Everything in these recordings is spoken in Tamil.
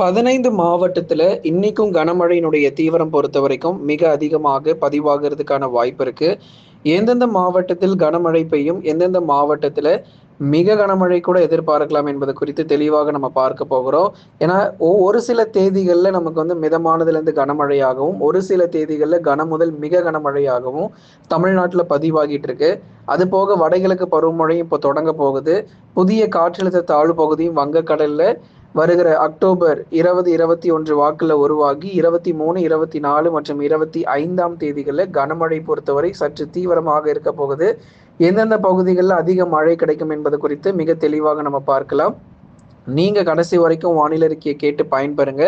பதினைந்து மாவட்டத்தில் இன்னைக்கும் கனமழையினுடைய தீவிரம் பொறுத்த வரைக்கும் மிக அதிகமாக பதிவாகிறதுக்கான வாய்ப்பு இருக்கு. எந்தெந்த மாவட்டத்தில் கனமழை பெய்யும் எந்தெந்த மாவட்டத்தில் மிக கனமழை கூட எதிர்பார்க்கலாம் என்பது குறித்து தெளிவாக நம்ம பார்க்க போகிறோம். ஏன்னா ஒரு சில தேதிகளில் நமக்கு வந்து மிதமானதுலேருந்து கனமழையாகவும் ஒரு சில தேதிகளில் கன முதல் மிக கனமழையாகவும் தமிழ்நாட்டில் பதிவாகிட்டு இருக்கு. அது போக வடகிழக்கு பருவமழையும் இப்போ தொடங்க போகுது. புதிய காற்றழுத்த தாழ்வு பகுதியும் வங்கக்கடலில் வருகிற அக்டோபர் இருபது இருபத்தி ஒன்று வாக்குல உருவாகி இருபத்தி மூணு இருபத்தி நாலு மற்றும் இருபத்தி ஐந்தாம் தேதிகளில் கனமழை பொறுத்தவரை சற்று தீவிரமாக இருக்க போகுது. எந்தெந்த பகுதிகளில் அதிக மழை கிடைக்கும் என்பது குறித்து மிக தெளிவாக நம்ம பார்க்கலாம். நீங்க கடைசி வரைக்கும் வானிலை அறிக்கையை கேட்டு பயன்பெறுங்க.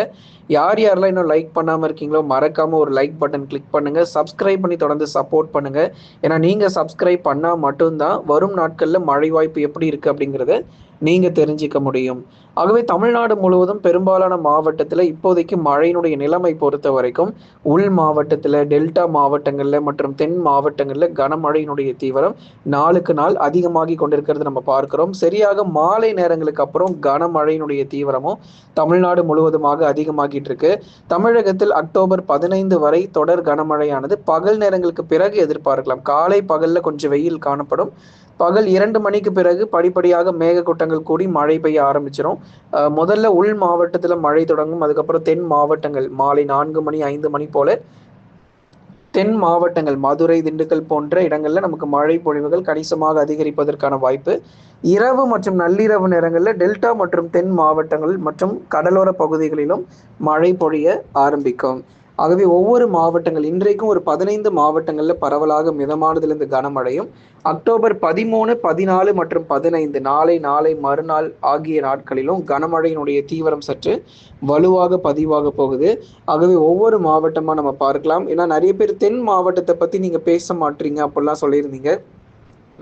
யார் யாரெல்லாம் இன்னும் லைக் பண்ணாம இருக்கீங்களோ மறக்காம ஒரு லைக் பட்டன் கிளிக் பண்ணுங்க. சப்ஸ்கிரைப் பண்ணி தொடர்ந்து சப்போர்ட் பண்ணுங்க. ஏன்னா நீங்க சப்ஸ்கிரைப் பண்ணா மட்டும்தான் வரும் நாட்கள்ல மழை வாய்ப்பு எப்படி இருக்கு அப்படிங்கறத நீங்க தெரிஞ்சுக்க முடியும். ஆகவே தமிழ்நாடு முழுவதும் பெரும்பாலான மாவட்டத்தில் இப்போதைக்கு மழையினுடைய நிலைமை பொறுத்த வரைக்கும் உள் மாவட்டத்தில் டெல்டா மாவட்டங்களில் மற்றும் தென் மாவட்டங்களில் கனமழையினுடைய தீவிரம் நாளுக்கு நாள் அதிகமாகி கொண்டிருக்கிறது நம்ம பார்க்கிறோம். சரியாக மாலை நேரங்களுக்கு அப்புறம் கனமழையினுடைய தீவிரமும் தமிழ்நாடு முழுவதுமாக அதிகமாகிட்டு இருக்கு. தமிழகத்தில் அக்டோபர் பதினைந்து வரை தொடர் கனமழையானது பகல் நேரங்களுக்கு பிறகு எதிர்பார்க்கலாம். காலை பகல்ல கொஞ்சம் வெயில் காணப்படும். பகல் இரண்டு மணிக்கு பிறகு படிப்படியாக மேகக்கூட்டங்கள் கூடி மழை பெய்ய ஆரம்பிச்சிடும் முதல்ல உள் மாவட்டத்தில் மழை தொடங்கும் அதுக்கப்புறம் தென் மாவட்டங்கள் மாலை நான்கு மணி ஐந்து மணி போல தென் மாவட்டங்கள் மதுரை திண்டுக்கல் போன்ற இடங்கள்ல நமக்கு மழை பொழிவுகள் கணிசமாக அதிகரிப்பதற்கான வாய்ப்பு. இரவு மற்றும் நள்ளிரவு நேரங்களில் டெல்டா மற்றும் தென் மாவட்டங்கள் மற்றும் கடலோர பகுதிகளிலும் மழை பொழிய ஆரம்பிக்கும். ஆகவே ஒவ்வொரு மாவட்டங்கள் இன்றைக்கும் ஒரு பதினைந்து மாவட்டங்கள்ல பரவலாக மிதமானதிலிருந்து கனமழையும் அக்டோபர் பதிமூணு பதினாலு மற்றும் பதினைந்து நாளை நாளை மறுநாள் ஆகிய நாட்களிலும் கனமழையினுடைய தீவிரம் சற்று வலுவாக பதிவாக போகுது. ஆகவே ஒவ்வொரு மாவட்டமா நம்ம பார்க்கலாம். ஏன்னா நிறைய பேர் தென் மாவட்டத்தை பத்தி நீங்க பேச மாட்டீங்க அப்படிலாம் சொல்லியிருந்தீங்க.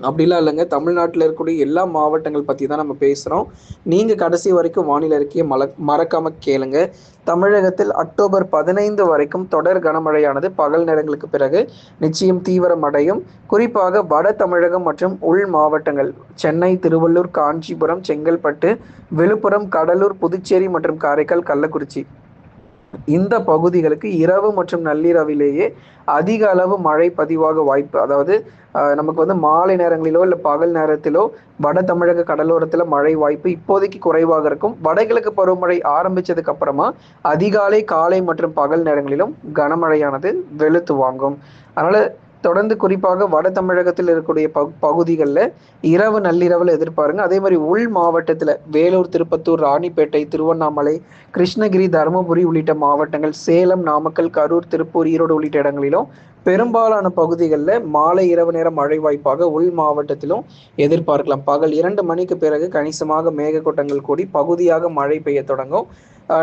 அப்படிலாம் இல்லைங்க. தமிழ்நாட்டில் இருக்கக்கூடிய எல்லா மாவட்டங்கள் பற்றி தான் நம்ம பேசுகிறோம் நீங்கள் கடைசி வரைக்கும் வானிலை அறிக்கையை மல மறக்காம கேளுங்க. தமிழகத்தில் அக்டோபர் பதினைந்து வரைக்கும் தொடர் கனமழையானது பகல் நேரங்களுக்கு பிறகு நிச்சயம் தீவிரமடையும். குறிப்பாக வட தமிழகம் மற்றும் உள் மாவட்டங்கள் சென்னை திருவள்ளூர் காஞ்சிபுரம் செங்கல்பட்டு விழுப்புரம் கடலூர் புதுச்சேரி மற்றும் காரைக்கால் கள்ளக்குறிச்சி. இந்த பகுதிகளுக்கு இரவு மற்றும் நள்ளிரவிலேயே அதிக அளவு மழை பதிவாக வாய்ப்பு அதாவது நமக்கு வந்து மாலை நேரங்களிலோ இல்லை பகல் நேரத்திலோ வட தமிழக கடலோரத்தில் மழை வாய்ப்பு இப்போதைக்கு குறைவாக இருக்கும். வடகிழக்கு பருவமழை ஆரம்பித்ததுக்கு அப்புறமா அதிகாலை காலை மற்றும் பகல் நேரங்களிலும் கனமழையானது வெளுத்து வாங்கும். அதனால தொடர்ந்து குறிப்பாக வட தமிழகத்தில் இருக்கக்கூடிய பகு பகுதிகளில் இரவு நள்ளிரவில் எதிர்பாருங்க. அதே மாதிரி உள் மாவட்டத்தில் வேலூர் திருப்பத்தூர் ராணிப்பேட்டை திருவண்ணாமலை கிருஷ்ணகிரி தருமபுரி உள்ளிட்ட மாவட்டங்கள் சேலம் நாமக்கல் கரூர் திருப்பூர் ஈரோடு உள்ளிட்ட இடங்களிலும் பெரும்பாலான பகுதிகளில் மாலை இரவு நேரம் மழை வாய்ப்பாக உள் மாவட்டத்திலும் எதிர்பார்க்கலாம். பகல் இரண்டு மணிக்கு பிறகு கணிசமாக மேகக்கூட்டங்கள் கூடி பகுதியாக மழை பெய்ய தொடங்கும்.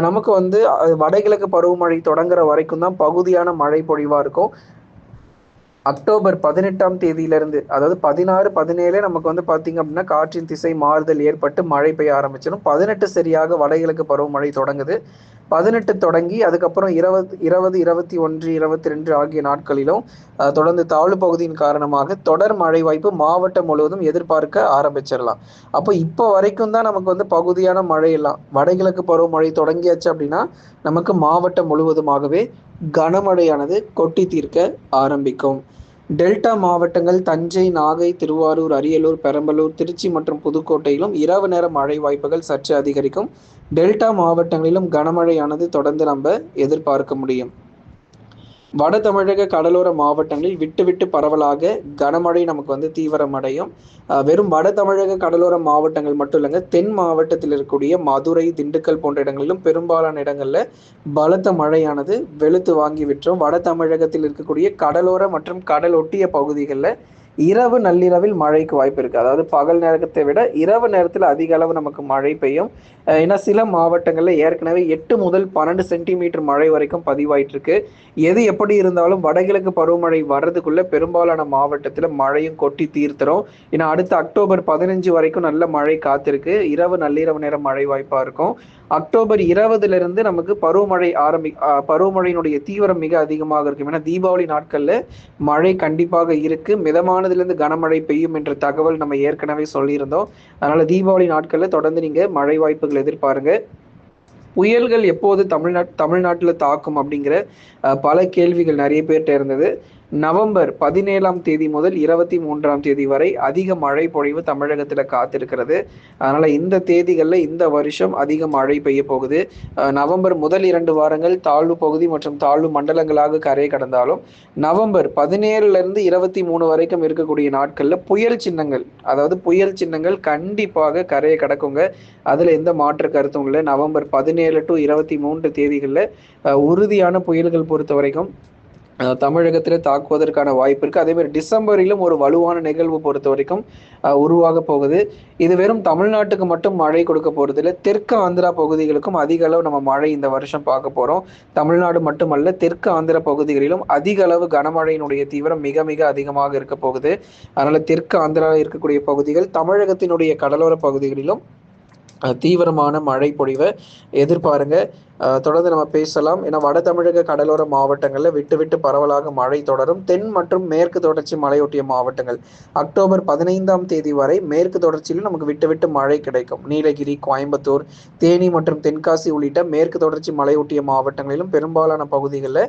நமக்கு வந்து வடகிழக்கு பருவமழை தொடங்குற வரைக்கும் தான் பகுதியான மழை பொழிவாக இருக்கும். அக்டோபர் பதினெட்டாம் தேதியிலிருந்து அதாவது பதினாறு பதினேழு நமக்கு வந்து பார்த்தீங்க அப்படின்னா காற்றின் திசை மாறுதல் ஏற்பட்டு மழை பெய்ய ஆரம்பிச்சிடும். பதினெட்டு சரியாக வடகிழக்கு பருவமழை தொடங்குது. பதினெட்டு தொடங்கி அதுக்கப்புறம் இருபது இருபது இருபத்தி ஒன்று இருபத்தி ரெண்டு ஆகிய நாட்களிலும் தொடர்ந்து தாழ்வு பகுதியின் காரணமாக தொடர் மழை வாய்ப்பு மாவட்டம் முழுவதும் எதிர்பார்க்க ஆரம்பிச்சிடலாம். அப்போ இப்போ வரைக்கும் தான் நமக்கு வந்து பகுதியான மழையெல்லாம் வடகிழக்கு பருவமழை தொடங்கியாச்சு அப்படின்னா நமக்கு மாவட்டம் முழுவதுமாகவே கனமழையானது கொட்டி தீர்க்க ஆரம்பிக்கும். டெல்டா மாவட்டங்கள் தஞ்சை நாகை திருவாரூர் அரியலூர் பெரம்பலூர் திருச்சி மற்றும் புதுக்கோட்டையிலும் இரவு நேர மழை வாய்ப்புகள் சற்று அதிகரிக்கும். டெல்டா மாவட்டங்களிலும் கனமழையானது தொடர்ந்து நம்ம எதிர்பார்க்க முடியும். வட தமிழக கடலோர மாவட்டங்களில் விட்டு விட்டு பரவலாக கனமழை நமக்கு வந்து தீவிரமடையும். வெறும் வட தமிழக கடலோர மாவட்டங்கள் மட்டும் இல்லைங்க தென் மாவட்டத்தில் இருக்கக்கூடிய மதுரை திண்டுக்கல் போன்ற இடங்களிலும் பெரும்பாலான இடங்களில் பலத்த மழையானது வெளுத்து வாங்கி விட்டுரும். வட தமிழகத்தில் இருக்கக்கூடிய கடலோர மற்றும் கடல் ஒட்டிய பகுதிகளில் இரவு நள்ளிரவில் மழைக்கு வாய்ப்பு இருக்கு. அதாவது பகல் நேரத்தை விட இரவு நேரத்தில் அதிக அளவு நமக்கு மழை பெய்யும். ஏன்னா சில மாவட்டங்களில் ஏற்கனவே எட்டு முதல் பன்னெண்டு சென்டிமீட்டர் மழை வரைக்கும் பதிவாயிட்டு இருக்கு எது எப்படி இருந்தாலும் வடகிழக்கு பருவமழை வர்றதுக்குள்ள பெரும்பாலான மாவட்டத்தில் மழையும் கொட்டி தீர்த்துரும். ஏன்னா அடுத்த அக்டோபர் பதினஞ்சு வரைக்கும் நல்ல மழை காத்திருக்கு. இரவு நள்ளிரவு நேரம் மழை வாய்ப்பா இருக்கும். அக்டோபர் இருபதுல இருந்து நமக்கு பருவமழை ஆரம்பி பருவமழையினுடைய தீவிரம் மிக அதிகமாக இருக்கும். ஏன்னா தீபாவளி நாட்கள்ல மழை கண்டிப்பாக இருக்கு. மிதமான இருந்து கனமழை பெய்யும் என்ற தகவல் நம்ம ஏற்கனவே சொல்லியிருந்தோம். அதனால தீபாவளி நாட்கள்ல தொடர்ந்து நீங்க மழை வாய்ப்புகள் எதிர்பாருங்க. புயல்கள் எப்போது தமிழ்நாட் தமிழ்நாட்டில் தாக்கும் அப்படிங்கிற பல கேள்விகள் நிறைய பேர்கிட்ட இருந்தது. நவம்பர் பதினேழாம் தேதி முதல் இருபத்தி மூன்றாம் தேதி வரை அதிக மழை பொழிவு தமிழகத்தில் காத்திருக்கிறது. அதனால் இந்த தேதிகளில் இந்த வருஷம் அதிக மழை பெய்ய போகுது. நவம்பர் முதல் இரண்டு வாரங்கள் தாழ்வு பகுதி மற்றும் தாழ்வு மண்டலங்களாக கரையை கடந்தாலும் நவம்பர் பதினேழுலேருந்து இருபத்தி மூணு வரைக்கும் இருக்கக்கூடிய நாட்களில் புயல் சின்னங்கள் அதாவது புயல் சின்னங்கள் கண்டிப்பாக கரையை கடக்குங்க. அதில் எந்த மாற்று கருத்தும் இல்லை. நவம்பர் பதினேழு டு இருபத்தி மூன்று தேதிகளில் உறுதியான புயல்கள் பொறுத்த வரைக்கும் தமிழகத்தில் தாக்குவதற்கான வாய்ப்பு இருக்குது அதே மாதிரி டிசம்பரிலும் ஒரு வலுவான நிகழ்வு பொறுத்த வரைக்கும் உருவாக போகுது. இது வெறும் தமிழ்நாட்டுக்கு மட்டும் மழை கொடுக்க போகிறது இல்லை. தெற்கு ஆந்திரா பகுதிகளுக்கும் அதிக அளவு நம்ம மழை இந்த வருஷம் பார்க்க போகிறோம் தமிழ்நாடு மட்டுமல்ல தெற்கு ஆந்திரா பகுதிகளிலும் அதிக அளவு கனமழையினுடைய தீவிரம் மிக மிக அதிகமாக இருக்க போகுது. அதனால் தெற்கு ஆந்திராவில் இருக்கக்கூடிய பகுதிகள் தமிழகத்தினுடைய கடலோர பகுதிகளிலும் தீவிரமான மழை பொழிவை எதிர்பாருங்க. தொடர்ந்து நம்ம பேசலாம். ஏன்னா வட தமிழக கடலோர மாவட்டங்களில் விட்டு விட்டு பரவலாக மழை தொடரும். தென் மற்றும் மேற்கு தொடர்ச்சி மலையொட்டிய மாவட்டங்கள். அக்டோபர் பதினைந்தாம் தேதி வரை மேற்கு தொடர்ச்சியில் நமக்கு விட்டு விட்டு மழை கிடைக்கும். நீலகிரி கோயம்புத்தூர் தேனி மற்றும் தென்காசி உள்ளிட்ட மேற்கு தொடர்ச்சி மலையொட்டிய மாவட்டங்களிலும் பெரும்பாலான பகுதிகளில்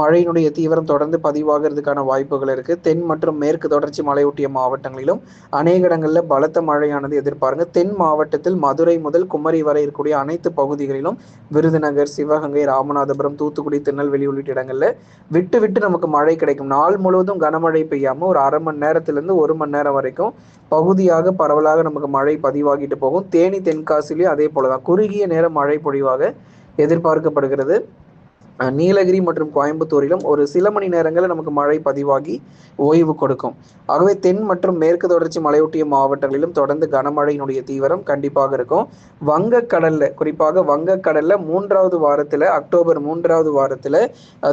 மழையினுடைய தீவிரம் தொடர்ந்து பதிவாகிறதுக்கான வாய்ப்புகள் இருக்கு. தென் மற்றும் மேற்கு தொடர்ச்சி மலையொட்டிய மாவட்டங்களிலும் அநேக இடங்களில் பலத்த மழையானது எதிர்பாருங்க. தென் மாவட்டத்தில் மதுரை முதல் குமரி வரை இருக்கக்கூடிய அனைத்து பகுதிகளிலும் விருதுநகர் விருதுநகர் சிவகங்கை ராமநாதபுரம் தூத்துக்குடி திருநெல்வேலி உள்ளிட்ட இடங்கள்ல விட்டு விட்டு நமக்கு மழை கிடைக்கும். நாள் முழுவதும் கனமழை பெய்யாம ஒரு அரை மணி நேரத்திலிருந்து ஒரு மணி நேரம் வரைக்கும் பகுதியாக பரவலாக நமக்கு மழை பதிவாகிட்டு போகும். தேனி தென்காசிலையும் அதே போலதான். குறுகிய நேரம் மழை பொழிவாக எதிர்பார்க்கப்படுகிறது. நீலகிரி மற்றும் கோயம்புத்தூரிலும் ஒரு சில மணி நேரங்களில் நமக்கு மழை பதிவாகி ஓய்வு கொடுக்கும். ஆகவே தென் மற்றும் மேற்கு தொடர்ச்சி மலையொட்டிய மாவட்டங்களிலும் தொடர்ந்து கனமழையினுடைய தீவிரம் கண்டிப்பாக இருக்கும். வங்கக்கடல்ல குறிப்பாக வங்கக்கடல்ல மூன்றாவது வாரத்துல அக்டோபர் மூன்றாவது வாரத்துல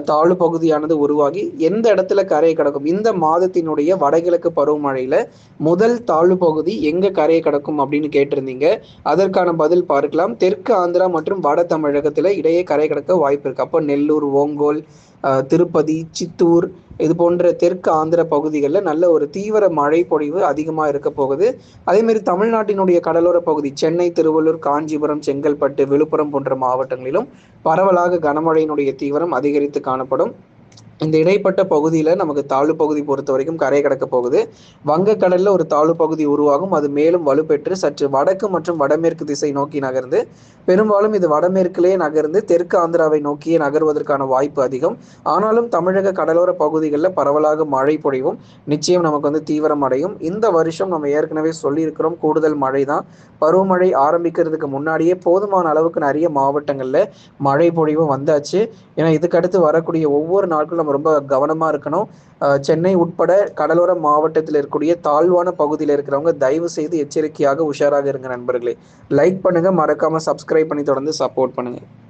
தாழ்வு பகுதியானது உருவாகி எந்த இடத்துல கரையை கிடக்கும்? இந்த மாதத்தினுடைய வடகிழக்கு பருவமழையில முதல் தாழ்வு பகுதி எங்க கரையை கிடக்கும் அப்படின்னு கேட்டிருந்தீங்க. அதற்கான பதில் பார்க்கலாம். தெற்கு ஆந்திரா மற்றும் வட தமிழகத்துல இடையே கரை கடக்க வாய்ப்பு இருக்கு. அப்போ நெல்லூர் ஓங்கோல் திருப்பதி சித்தூர் இது போன்ற தெற்கு ஆந்திர பகுதிகளில் நல்ல ஒரு தீவிர மழை பொழிவு அதிகமாக இருக்க போகுது. அதேமாரி தமிழ்நாட்டினுடைய கடலோர பகுதி சென்னை திருவள்ளூர் காஞ்சிபுரம் செங்கல்பட்டு விழுப்புரம் போன்ற மாவட்டங்களிலும் பரவலாக கனமழையினுடைய தீவிரம் அதிகரித்து காணப்படும். இந்த இடைப்பட்ட பகுதியில் நமக்கு தாழ்வு பகுதி பொறுத்த வரைக்கும் கரை கடக்க போகுது. வங்கக்கடலில் ஒரு தாழ்வு பகுதி உருவாகும். அது மேலும் வலுப்பெற்று சற்று வடக்கு மற்றும் வடமேற்கு திசை நோக்கி நகர்ந்து பெரும்பாலும் இது வடமேற்கிலே நகர்ந்து தெற்கு ஆந்திராவை நோக்கியே நகர்வதற்கான வாய்ப்பு அதிகம். ஆனாலும் தமிழக கடலோர பகுதிகளில் பரவலாக மழை பொழிவும் நிச்சயம் நமக்கு வந்து தீவிரம் அடையும். இந்த வருஷம் நம்ம ஏற்கனவே சொல்லியிருக்கிறோம் கூடுதல் மழை தான் பருவமழை ஆரம்பிக்கிறதுக்கு முன்னாடியே போதுமான அளவுக்கு நிறைய மாவட்டங்களில் மழை பொழிவும் வந்தாச்சு. ஏன்னா இதுக்கடுத்து வரக்கூடிய ஒவ்வொரு நாட்களும் நம்ம ரொம்ப கவனமாக இருக்கணும். சென்னை உட்பட கடலோர மாவட்டத்தில் இருக்கக்கூடிய தாழ்வான பகுதியில் இருக்கிறவங்க தயவு செய்து எச்சரிக்கையாக உஷாராக இருங்க நண்பர்களே. லைக் பண்ணுங்கள் மறக்காமல் சப்ஸ்கிரைப் பண்ணி தொடர்ந்து சப்போர்ட் பண்ணுங்கள்